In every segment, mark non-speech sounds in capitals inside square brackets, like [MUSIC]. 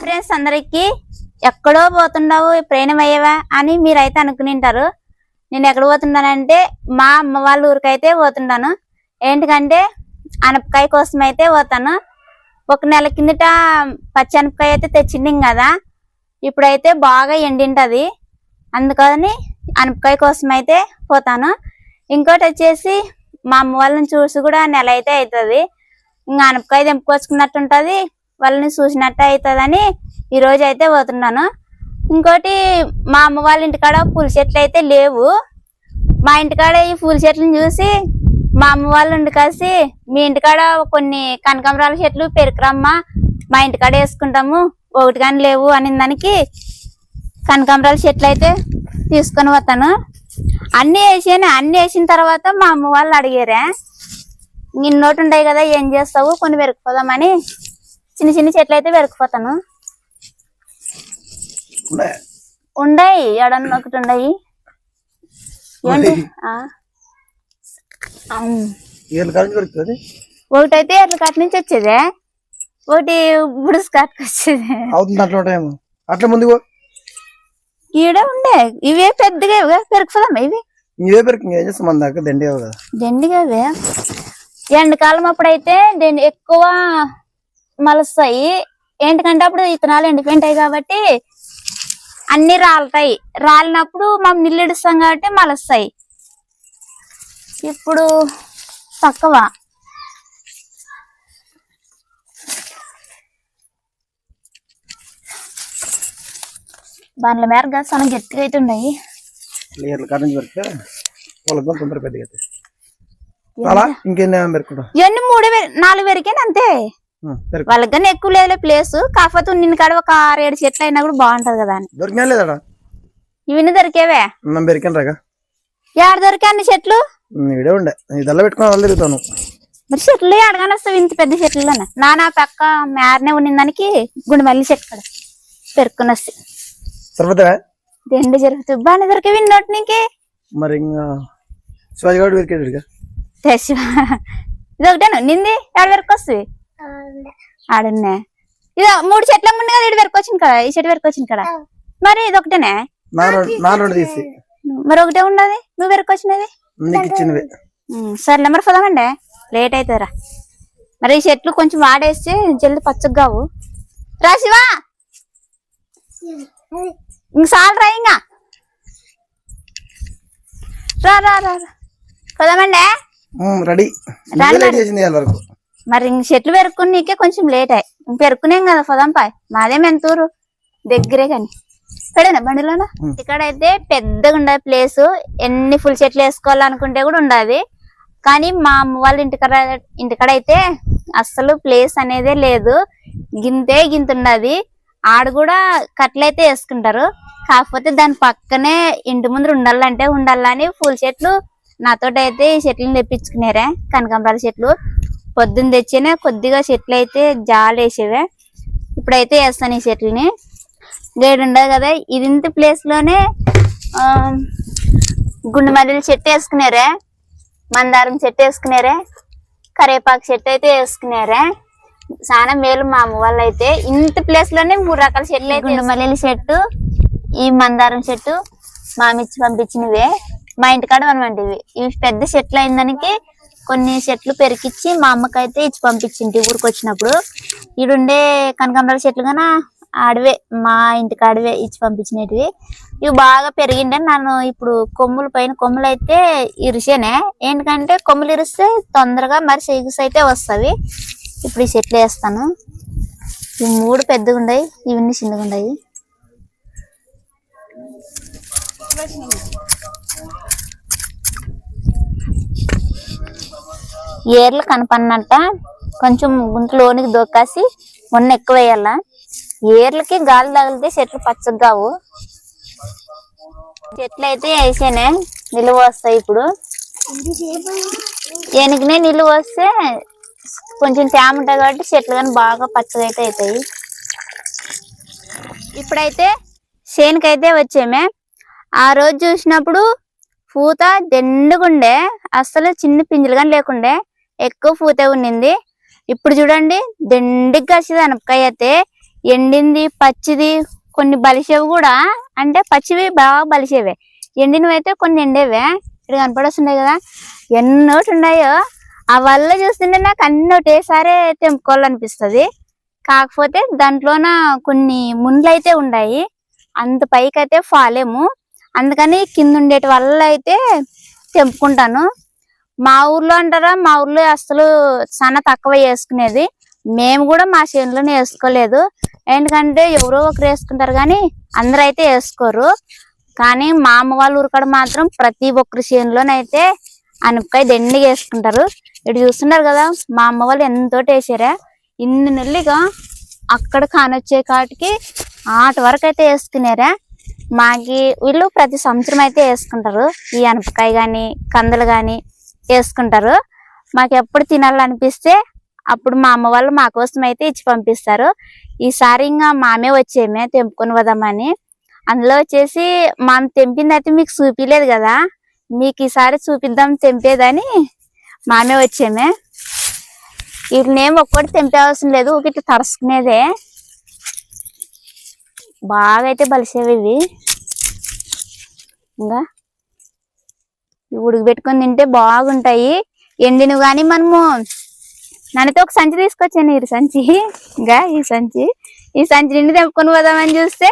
Friends అందరికి ఎక్కడో పోతున్నావు? ప్రయాణం అయ్యేవా అని మీరైతే అనుకునింటారు నేను ఎక్కడ పోతున్నానంటే మా అమ్మ వాళ్ళ ఊరికైతే పోతున్నాను. ఏంటికంటే అనపకాయ కోసం అయితే పోతాను. ఒక నెల కిందట పచ్చి అనపకాయ అయితే తెచ్చింది కదా. ఇప్పుడైతే బాగా ఎండింటది. అందుకని అనపకాయ కోసం అయితే పోతాను. ఇంకోటి వచ్చేసి మా అమ్మ వాళ్ళని చూసి కూడా నెల అయితే అవుతుంది. ఇంకా అనపకాయ తెంపుకొచ్చుకున్నట్టు ఉంటుంది వాళ్ళని చూసినట్టు అవుతుందని ఈ రోజు అయితే పోతున్నాను. ఇంకోటి మా అమ్మ వాళ్ళ ఇంటికాడ పూల చెట్లు అయితే లేవు. మా ఇంటికాడ ఈ పూల చెట్లను చూసి మా అమ్మ వాళ్ళు ఉండి కలిసి మీ ఇంటికాడ కొన్ని కనకాంబరాల చెట్లు పెరుకురమ్మా మా ఇంటికాడ వేసుకుంటాము. ఒకటి కానీ లేవు అని దానికి కనకాంబరాల చెట్లు అయితే తీసుకొని పోతాను. అన్ని వేసాను అన్ని వేసిన తర్వాత మా అమ్మ వాళ్ళు అడిగారే నిన్నోటి ఉంటాయి కదా ఏం చేస్తావు? కొన్ని పెరుకుపోదామని చిన్న చిన్న చెట్లు అయితే పెరుకుపోతాను? ఉండయి? ఎడన్న ఒకటి ఉండయి. ఏంటి? ఒకటైతే ఎట్ల కట్ నుంచి వచ్చేదే ఒకటి బుడుస్ కట్కి వచ్చేది. అవుతుంది అట్లా అట్లా. ఈడే ఉండే. ఇవే పెద్దగా ఇవే పెరుకుపోదాం ఇవి? ఇవే పెరుకు ఏం చేస్తాం. మన దాకా దండే కదా. దండిగా ఇవే? ఎండాకాలం అప్పుడైతే దండి ఎక్కువ మలుస్తాయి. ఏంటికంటే అప్పుడు ఇత్తనాలు ఎండిపోయింటాయి కాబట్టి అన్ని రాలుతాయి. రాలినప్పుడు మనం నీళ్ళు ఇడుస్తాం కాబట్టి మలుస్తాయి. ఇప్పుడు తక్కువ. బండ్ల మేర కాదు చాలా గట్టిగా అయితే ఉన్నాయి. ఏళ్ళ కాలం దొరికితే వాళ్ళకి తొందర పెద్దగా. అలా ఇంకేం పెరుకుంటాం ఇవన్నీ మూడు నాలుగు వరకేనా అంతే. వాళ్ళకి కానీ ఎక్కువ లేదు ప్లేస్ కాకపోతే నిన్న కాడ ఒక ఆరు ఏడు చెట్లు అయినా కూడా బాగుంటది కదా అని. దొరికినా లేదా ఇవన్నీ దొరికేవే? మనం పెరికాను రాగా. ఏడ దొరికే అన్ని చెట్లు? ఇడే ఉండే. ఇదల్లా పెట్టుకుని వాళ్ళు తిరుగుతాను మరి చెట్లు అడగానే వస్తావు ఇంత పెద్ద చెట్లలోనే నానా పక్క మేరనే ఉన్న దానికి గుండె మల్లి చెట్టు కాడ పెరుక్కుని వస్తాయి తర్వాత రెండు జరుగుతుంది బాగానే దొరికేవి నోటి నీకు. మరి ఇంకా శివాజీ ఇది ఒకటేనా నింది? ఏడ వరకు వస్తుంది. ఆడున్నే. ఇది మూడు చెట్ల ముందు కదా ఇటు వరకు వచ్చింది కదా? ఈ చెట్టు వరకు వచ్చింది కదా? మరి ఇది ఒకటేనే? నా రెండు నా రెండు తీసి. మరి ఒకటే ఉండదు నువ్వు వరకు వచ్చినది? సర్లే మరి పోదామండి లేట్ అవుతుందిరా మరి ఈ చెట్లు కొంచెం వాడేస్తే జల్ది పచ్చగా కావు. రా శివా. ఇంక చాలరా ఇంకా. రా రా రా. పోదామండి? రెడీ. వరకు. మరి ఇంక చెట్లు పెరుక్కుని నీకే కొంచెం లేట్ అయ్యి ఇంక పెరుక్కునేం కదా పోదాం పాయ్ మాదే మెంతూరు. దగ్గరే కాని. పెడనా బండిలోనా. ఇక్కడైతే పెద్దగా ఉండదు ప్లేస్. ఎన్ని ఫుల్ చెట్లు వేసుకోవాలనుకుంటే కూడా ఉండదు. కానీ మా అమ్మ వాళ్ళ ఇంటికాడ ఇంటికాడ అయితే అస్సలు ప్లేస్ అనేదే లేదు. గింతే గింత ఉండదు ఆడ కూడా కట్లయితే వేసుకుంటారు. కాకపోతే దాని పక్కనే ఇంటి ముందు ఉండాలంటే ఉండాలని పూల చెట్లు నాతోటి అయితే ఈ చెట్లను తెప్పించుకునేరే కనకాంబరాల చెట్లు. పొద్దున్న తెచ్చినే కొద్దిగా చెట్లు అయితే జాలేసేవే ఇప్పుడైతే వేస్తాను ఈ చెట్లని. గేడు ఉండదు కదా ఇది ప్లేస్లోనే ప్లేస్లోనే ఆ, గుండు మల్లెల చెట్టు వేసుకునేరే మందారం చెట్టు వేసుకునేరే కరేపాకు చెట్టు అయితే వేసుకునేరే. చాలా మేలు మా అమ్మ వాళ్ళు అయితే ఇంత ప్లేస్లోనే మూడు రకాల చెట్లు అయితే గుండు మల్లెల చెట్టు ఈ మందారం చెట్టు మామిచ్చి పంపించినవే. మా ఇంటికాడ అనమాట ఇవి పెద్ద చెట్లు అయిందానికి కొన్ని చెట్లు పెరికిచ్చి మా అమ్మకైతే ఇచ్చి పంపించింది ఊరికి వచ్చినప్పుడు ఈడుండే కనకాంబరాల చెట్లు గాన ఆడవే మా ఇంటికి ఆడవే ఇచ్చి పంపించినవి ఇవి బాగా పెరిగిండే నన్ను ఇప్పుడు కొమ్ముల పైన కొమ్ములు అయితే ఇరిసేనే. ఏంటంటే కొమ్ములు ఇరిస్తే తొందరగా మరి సిగుస్ అయితే వస్తాయి ఇప్పుడు ఈ చెట్లు వేస్తాను. ఈ మూడు పెద్దగా ఉన్నాయి ఇవన్నీ చిన్నగా ఉన్నాయి ఏర్లు కనపడినట్ట కొంచెం గుంటలోనికి దొక్కేసి మొన్న ఎక్కువ వేయాల. ఏర్లకి గాలి తగిలితే చెట్లు పచ్చగా కావు. చెట్లు అయితే వేసానే నిలువ వస్తాయి ఇప్పుడు. ఏనుగునే నిలువ వస్తే కొంచెం తేమ ఉంటాయి కాబట్టి చెట్లు కానీ బాగా పచ్చగా అయితే అవుతాయి ఇప్పుడైతే చేనుకైతే వచ్చామే. ఆ రోజు చూసినప్పుడు పూత దెండుగుండే అసలు చిన్న పింజలు కానీ లేకుండే. ఎక్కువ పూతే ఉన్నింది. ఇప్పుడు చూడండి దెండికి కాసేది అనపకాయ అయితే. ఎండింది పచ్చిది కొన్ని బలిసేవి కూడా. అంటే పచ్చివి బాగా బలిసేవే. ఎండినవి అయితే కొన్ని ఎండేవే. ఇక్కడ కనపడొస్తున్నాయి కదా. ఎన్నోటి ఉన్నాయో. ఆ వల్ల చూస్తుంటే నాకు అన్ని ఒకటేసారి తెంపుకోవాలనిపిస్తుంది. కాకపోతే దాంట్లోన కొన్ని ముండ్లు అయితే ఉన్నాయి అంత పైకి అయితే ఫాలేము. అందుకని కింద ఉండేటి వల్ల అయితే తెంపుకుంటాను. మా ఊర్లో అంటారా? మా ఊర్లో అసలు చాలా తక్కువ వేసుకునేది. మేము కూడా మా చేనులోనే వేసుకోలేదు. ఎందుకంటే ఎవరో ఒకరు వేసుకుంటారు కానీ అందరూ అయితే వేసుకోరు. కానీ మా అమ్మ వాళ్ళ ఊరికాడ మాత్రం ప్రతి ఒక్కరి చేనులోనైతే అనపకాయ దండిగా వేసుకుంటారు. ఇటు చూస్తున్నారు కదా మా అమ్మ వాళ్ళు ఎంతో వేసారా ఇన్ని నెల్లిగా అక్కడ కానొచ్చే కాటికి ఆట వరకు అయితే వేసుకునేరా. మాకి వీళ్ళు ప్రతి సంవత్సరం అయితే వేసుకుంటారు. ఈ అనపకాయ కానీ కందలు కానీ వేసుకుంటారు. మాకు ఎప్పుడు తినాలనిపిస్తే అప్పుడు మా అమ్మ వాళ్ళు మా కోసం అయితే ఇచ్చి పంపిస్తారు. ఈసారి ఇంకా మామే వచ్చేమే తెంపుకొని వదామని అందులో వచ్చేసి మనం తెంపింది అయితే మీకు చూపించలేదు కదా. మీకు ఈసారి చూపిద్దాం తెంపేదని మామే వచ్చేమే. వీటినేం ఒక్కటి తెంపే అవసరం లేదు ఇట్లా తరుసుకునేదే బాగా అయితే బలిసేవి ఇవి. ఇంకా? ఉడికిపెట్టుకొని ఉడికి పెట్టుకొని తింటే బాగుంటాయి. ఎండిను కానీ మనము నన్నతో ఒక సంచి తీసుకొచ్చాను ఈ సంచి. ఇంకా ఈ సంచి. ఈ సంచి నిండి తెంపుకొని పోదామని చూస్తే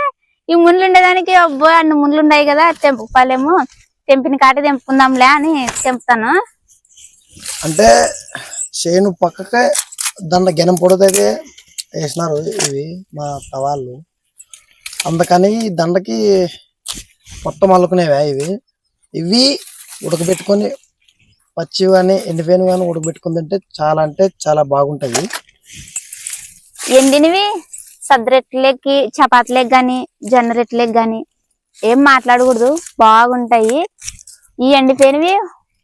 ఈ ముళ్ళు ఉండేదానికి అబ్బో అన్ని ముళ్ళు ఉన్నాయి కదా తెంపుకోలేము. తెంపిన కాటే తెంపుకుందాంలే అని తెంపుతాను. అంటే చేను పక్కకే దండ గెనం పొడదైతే వేసినారు ఇవి మా తవాళ్ళు. అందుకని ఈ దండకి మొత్తం అల్లుకునేవే ఇవి? ఇవి ఉడకబెట్టుకొని పచ్చి కానీ ఎండిపోయిన కానీ ఉడకబెట్టుకుని తింటే చాలా అంటే చాలా బాగుంటాయి ఎండినవి సద్దరెట్లకి చపాతీలకు కానీ జొన్న రెట్లకి కానీ ఏం మాట్లాడకూడదు. బాగుంటాయి. ఈ ఎండిపోయినవి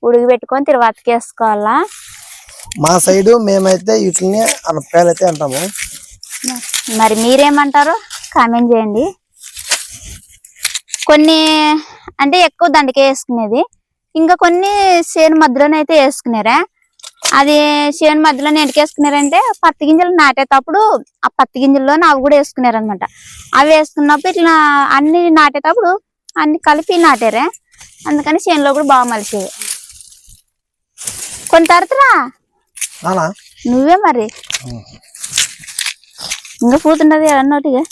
ఉడికి పెట్టుకొని తిరువాతకి వేసుకోవాలా? మా సైడు మేమైతే వీటిని అనపకాయలు అయితే అంటాము. మరి మీరేమంటారో? కామెంట్ చేయండి. కొన్ని అంటే ఎక్కువ దండకే వేసుకునేది. ఇంకా కొన్ని చేను మధ్యలోనే అయితే వేసుకునేరా? అది చేను మధ్యలోనే ఎందుకు వేసుకున్నారంటే పత్తి గింజలు నాటేటప్పుడు ఆ పత్తి గింజల్లో అవి కూడా వేసుకున్నారనమాట. అవి వేసుకున్నప్పుడు ఇట్లా అన్ని నాటేటప్పుడు అన్ని కలిపి నాటారే. అందుకని చేనులో కూడా బాగా మలిసేవి. కొన్ని తరతరా? నానా? నువ్వే మరి. ఇంకా పూతుంటది అన్నోటిగా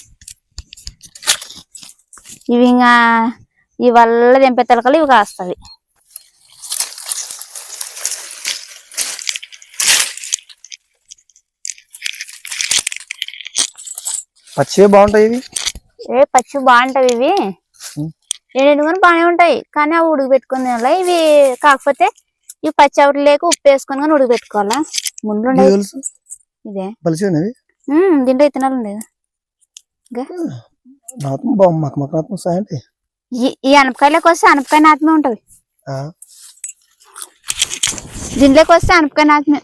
ఇవి ఇంకా ఈ వల్ల తెంపే తలకలు ఇవి కాస్తవి పచ్చివే బాగుంటాయి ఇవి? ఏ పచ్చి బాగుంటాయి ఇవి. ఎండు కూడా బాగానే ఉంటాయి. కానీ అవి ఉడికి పెట్టుకుని ఇవి కాకపోతే ఇవి పచ్చి లేక ఉప్పు వేసుకొని కానీ ఉడికి పెట్టుకోవాలా ముందు ఇదే. దీంట్లో ఇత్తనాలు ఉండేది ఈ అనపకాయలోకి వస్తే అనపకాయ నాత్మే ఉంటది. దీంట్లోకి వస్తే అనపకాయ నాత్మే.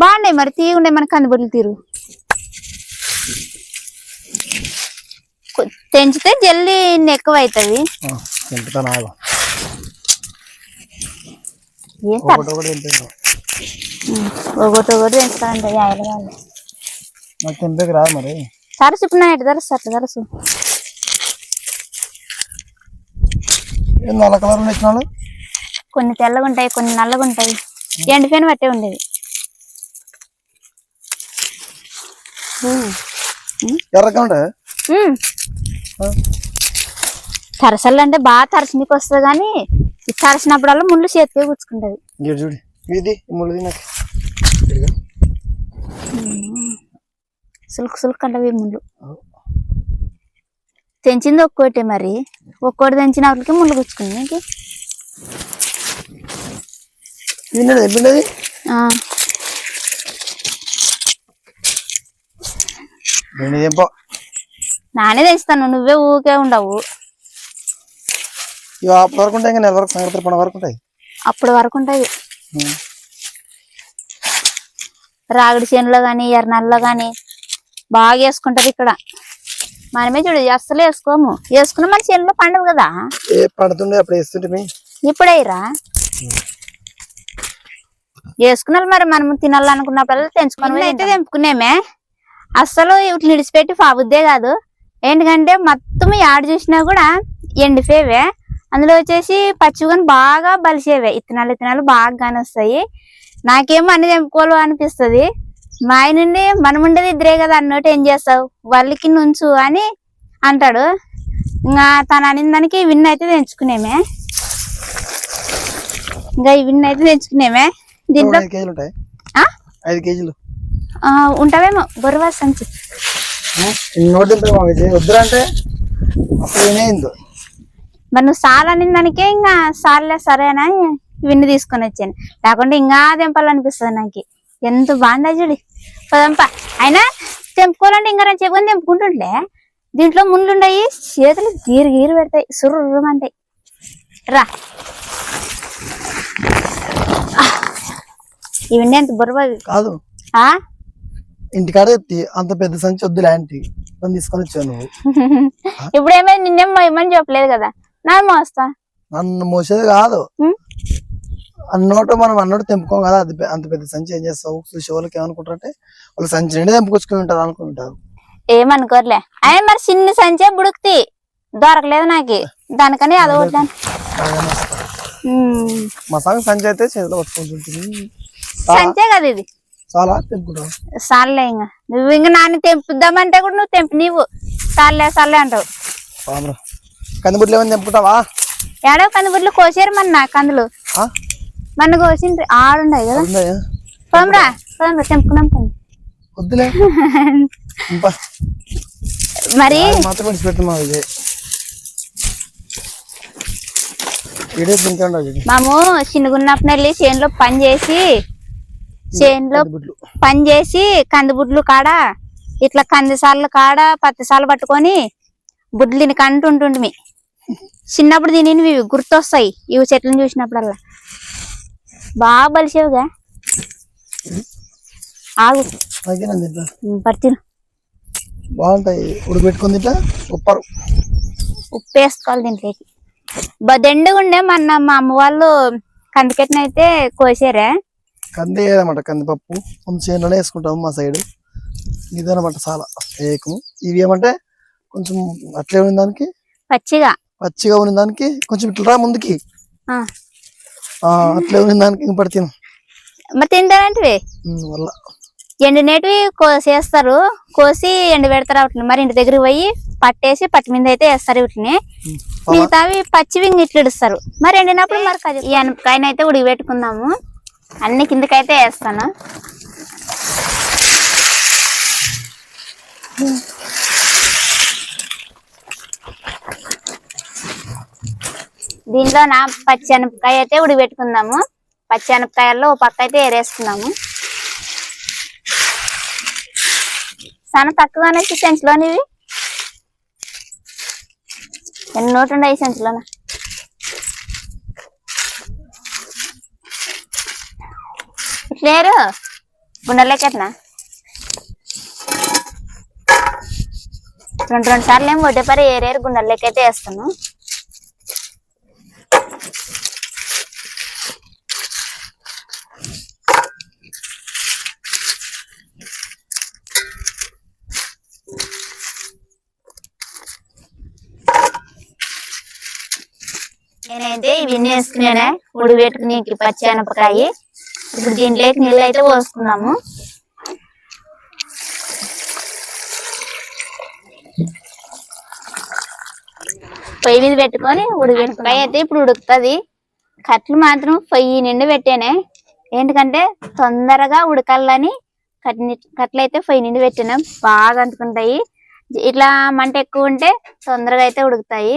బాగున్నాయి మరి తీయ ఉండే మన కందిబొడ్లు తీరు. తెంచితే జల్లి ఎక్కువ అవుతుంది ఆ, తింటాను ఆగు ఏం తర- ఒకటి ఒకటి తింటాను ఉం. ఒకటి ఒకటి తెంచుతారంట యాయలు వాళ్ళు నాకు తింపేకి రాదు మరి. తరచు ఇప్పుడు నా ఎటు తరచు అట్లా తరచు ఏం నల్ల కలర్ ఇచ్చినాడు కొన్ని తెల్లగా ఉంటాయి కొన్ని నల్లగా ఉంటాయి. ఎండిపోయిన బట్టే ఉండేది. తరసలు అంటే బాగా తరచనీకి వస్తుంది కానీ ఇది తరచినప్పుడల్లా ముళ్ళు చేతికి గుచ్చుకుంటది. చూడు ఇది నాకు. సులుకు సులుకు అంటవి ముళ్ళు. తెంచింది ఒక్కోటే మరి. ఒక్కోటి తెంచిన వాటికి ముళ్ళు గుచ్చుకుంది నీకు తెప్పిండేది నానే తెస్తాను నువ్వే ఊకే ఉండవు. ఇవి అప్పటి వరకు ఉంటాయి ఇంకా నెల వరకు సంగతి పండుగ వరకు ఉంటాయి. అప్పటి వరకు ఉంటాయి. రాగడి చేనులో గాని ఎర్రనల్లో గాని బాగా వేసుకుంటారు ఇక్కడ. మనమే చూడు అస్సలు వేసుకోము. వేసుకున్న మన చేనులో పండవు కదా. ఏ పడుతుండే అప్పుడు వేస్తుంటే ఇప్పుడేరా వేసుకున్నారు మరి మనం తినాలనుకున్నప్పుడల్లా తెంచుకొని అయితే తెంపుకునేమే అస్సలు ఇట్లా నిడిచిపెట్టి పాబుద్దే కాదు. ఏంటంటే మొత్తం యాడ్ చూసినా కూడా ఎండిపోయేవే. అందులో వచ్చేసి పచ్చిగాని బాగా బలిసేవే. ఇత్తనాలు ఇత్తనాలు బాగా కానొస్తాయి నాకేమో అన్ని తెంపుకోవాలి అనిపిస్తుంది. మా ఆయన నుండి మనం ఉండేది ఇద్దరే కదా అన్నట్టు ఏం చేస్తావు? వాళ్ళకి నుంచు అని అంటాడు. ఇంకా తను అనిన దానికి విన్ అయితే తెంచుకునేమే. ఇంకా ఈ విన్ అయితే తెంచుకునేమే. దీంట్లో ఐదు కేజీలు ఉంటావేమో. బొరవా సంచి వద్దురా అంటే అప్పుడు మరి నువ్వు సాల్ అనిన దానికే ఇంకా సార్లే సరేనా విన్ని తీసుకొని వచ్చాను. లేకుంటే ఇంకా తెంపాలనిపిస్తుంది నాకు. ఎంత బాగుందా చూడు. పదంప. అయినా తెంపుకోవాలంటే ఇంకా నేను చెప్పుకొని తెంపుకుంటుంటే దీంట్లో ముళ్ళు ఉన్నాయి చేతులు గీరు గీరు పెడతాయి సుర్రుమంటాయి. రా. ఇవన్నీ అంత బుర్ర కాదు. ఆ? ఇంటికాడ అంత పెద్ద సంచి వద్దు లాంటి దాన్ని తీసుకొని వచ్చావు నువ్వు. [LAUGHS] ఇప్పుడు ఏమైంది? నిన్నేం చెప్పలేదు కదా? మోస్తా? నన్ను మోసేది కాదు? అన్నోట మనం అన్నోటి తెంపుకోం కదా అది అంత పెద్ద సంచి ఏం చేస్తావు? చూసే వాళ్ళకి ఏమనుకుంటారు అంటే వాళ్ళు సంచి నిండి తెంపుకొచ్చుకుని ఉంటారు అనుకుంటారు ఏమనుకోర్లే. ఆయన మరి చిన్న సంచే బుడుకుతి. దొరకలేదు నాకు. దానికని అది ఒకటి ఉమ్, మా సంగ సంచి అయితే చేతిలో పట్టుకుంటుంటుంది సంచే కదా ఇది. చాలా తెంపుకుంటాం సార్లే ఇంకా నువ్వు ఇంకా నాన్న తెంపుద్దామంటే కూడా నువ్వు తెంపు నీవు. సార్లే సార్లే అంటావు. కందిబుట్లు ఏమైనా తెంపుకుంటావా ఏడో కందుబుడ్లు కోసారు మన నా కందులు? మన కోసిండ్రి ఆడున్నాయి కదా. పోమ్రా పోమ్రా తెంపుకున్నాం పోండి. వద్దులే. [LAUGHS] మరి మాత్రం విడిచిపెట్టమా ఇది? మాము చిన్నగున్నప్పుడు వెళ్ళి చేనులో పని చేసి చేనులో పని చేసి కందిబుడ్లు కాడ ఇట్లా కందిసార్లు కాడ పత్తిసార్లు పట్టుకొని బుడ్లు దీనికి అంటుంటుంటిమి చిన్నప్పుడు దీనిని గుర్తొస్తాయి. ఇవి చెట్లను చూసినప్పుడల్లా. బాగా బలిసేవుగా. ఆగు. బాగుంటాయి. ఉడకబెట్టుకుని తింటా ఉప్పరు. ఉప్పు వేసుకోవాలి దీంట్లోకి బదెండుగా ఉండే మొన్న మా అమ్మ వాళ్ళు కందికెట్టినైతే కోసారే. కంది ఏదన్నమాట కందిపప్పు. కొంచెం చేనులోనే వేసుకుంటాము మా సైడ్. ఇదనమాట చాలా. ఏకము. ఇవి ఏమంటే కొంచెం అట్లే ఉన్న దానికి. పచ్చిగా. పచ్చిగా ఉన్న దానికి కొంచెం ఇట్లా రా ముందుకి. అట్లే ఉన్న దానికి ఇంక పడితే మరి వల్ల. ఎండినేటివి కోసేస్తారు కోసి ఎండ పెడతారు వాటిని. మరి ఇంటి దగ్గరికి పోయి పట్టేసి పట్టి మీద అయితే వేస్తారు వీటిని. మిగతావి పచ్చివి ఇట్లు ఇడుస్తారు. మరి ఎండినప్పుడు మరి కది- ఈ అనపకాయని అయితే ఉడికి పెట్టుకుందాము. అన్ని కిందకైతే వేస్తాను. దీనిలో నా పచ్చి అయితే ఉడిపెట్టుకుందాము. పెట్టుకుందాము ఓ పక్క అయితే ఏరేసుకుందాము. చాలా తక్కువనే సెంచులోనివి ఎన్ని నోటు ఉన్నాయి సెంచులోన లేరు. గుండెలకెట్నా రెండు రెండు సార్లు ఏమో ఒకటే పరి ఏరేరు గుండెలకైతే వేస్తాను. నేనైతే ఇవన్నీ వేసుకున్నానే? ఉడి పెట్టుకుని పచ్చి ఇప్పుడు దీంట్లోకి నీళ్ళు అయితే పోసుకున్నాము పొయ్యి మీద పెట్టుకొని ఉడికి అయితే ఇప్పుడు ఉడుకుతుంది. కట్లు మాత్రం పొయ్యి నిండి పెట్టానే. ఏంటంటే తొందరగా ఉడకాలని కట్ని కట్లు అయితే పొయ్యి నిండి పెట్టినాం బాగా అంటుకుంటాయి. ఇట్లా మంట ఎక్కువ ఉంటే తొందరగా అయితే ఉడుకుతాయి.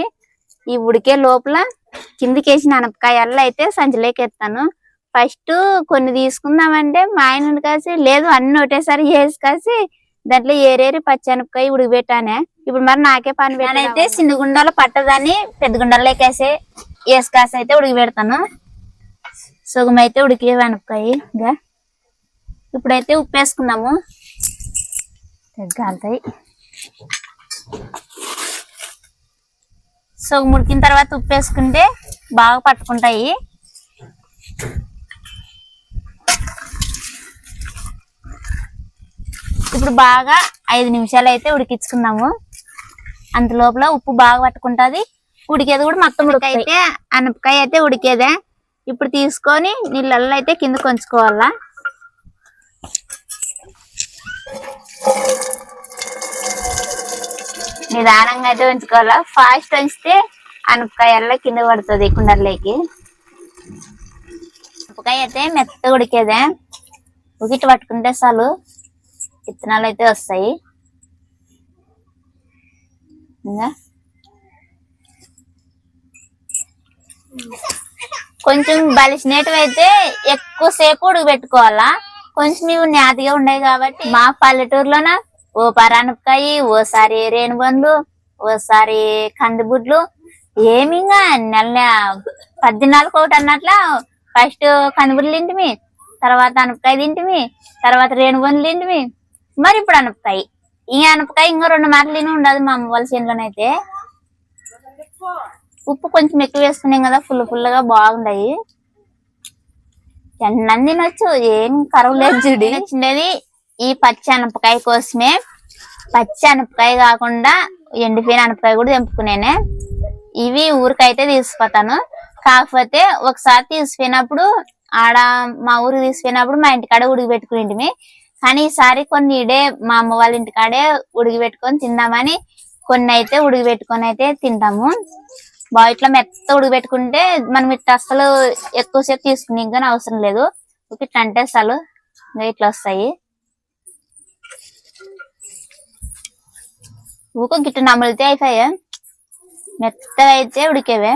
ఈ ఉడికే లోపల కిందికి వేసిన అనపకాయల్లో అయితే సంచిలోకి ఎత్తాను ఫస్ట్ కొన్ని తీసుకుందామంటే మా ఆయన కాసి లేదు అన్ని ఒకటేసారి వేసి కాసి దాంట్లో ఏరేరి పచ్చి అనపకాయ ఉడికిపెట్టానే. ఇప్పుడు మరి నాకే పని పెట్టానైతే చిన్న గుండాలు పట్టదని పెద్ద గుండాలు వేసి వేసి కాసి అయితే ఉడికి పెడతాను సుగం అయితే ఉడికి అనపకాయ ఇంకా. ఇప్పుడైతే ఉప్పు వేసుకుందాము గాలుతాయి సో ఉడికిన తర్వాత ఉప్పు వేసుకుంటే బాగా పట్టుకుంటాయి. ఇప్పుడు బాగా ఐదు నిమిషాలు అయితే ఉడికించుకుందాము. అంత లోపల ఉప్పు బాగా పట్టుకుంటుంది. ఉడికేది కూడా మొత్తం ఉడికైతే అనపకాయ అయితే ఉడికేదే. ఇప్పుడు తీసుకొని నీళ్ళల్లో అయితే కింద కొంచుకోవాలా? నిదానంగా అయితే ఉంచుకోవాలా? ఫాస్ట్ ఉంచితే అనపకాయల్లో కింద పడుతుంది కుండర్లోకి అనపకాయ అయితే మెత్త ఉడికేదే. ఉగిటి పట్టుకుంటే చాలు విత్తనాలు అయితే వస్తాయి. ఇంకా? కొంచెం బలిసినవి అయితే ఎక్కువసేపు ఉడకబెట్టుకోవాలా? కొంచెం ఇవి నేతిగా ఉన్నాయి కాబట్టి మా పల్లెటూరులోన ఓ పరానపకాయ ఓసారి రేణుబండ్లు ఓసారి కందిబుడ్లు. ఏమి ఇంకా నెల పద్దెనాలుగు ఒకటి అన్నట్ల ఫస్ట్ కందిబుడ్లు తింటిమి తర్వాత అనపకాయ తింటిమి తర్వాత రేణుబండ్లు తింటిమి. మరి ఇప్పుడు అనపకాయ. ఇంకా అనపకాయ ఇంకో రెండు మాటలు తిని ఉండదు మా అమ్మ వాళ్ళ చేనులోనైతే. ఉప్పు కొంచెం ఎక్కువ వేసుకున్నాం కదా ఫుల్ ఫుల్గా బాగుండాయి తినొచ్చు ఏం కరువు లేదు చూడి నచ్చిండేది? ఈ పచ్చి అనపకాయ కోసమే పచ్చి అనపకాయ కాకుండా ఎండిపోయిన అనపకాయ కూడా తెంపుకునేనే. ఇవి ఊరికైతే తీసుకుపోతాను కాకపోతే ఒకసారి తీసిపోయినప్పుడు ఆడ మా ఊరు తీసుకుపోయినప్పుడు మా ఇంటికాడ ఉడికి పెట్టుకునేటివి కానీ ఈసారి కొన్ని ఇడే మా అమ్మ వాళ్ళ ఇంటికాడే ఉడికి పెట్టుకొని తిందామని కొన్ని అయితే ఉడికి పెట్టుకొని అయితే తింటాము. బాగా ఇట్లా మెత్త ఉడకబెట్టుకుంటే మనం ఇట్లా అసలు ఎక్కువసేపు తీసుకునే కానీ అవసరం లేదు. ఇట్లా అంటే అసలు ఇట్లా వస్తాయి. ఊక గిట్ట నమిలితే అయిపోయా? మెత్తగా అయితే ఉడికేవే.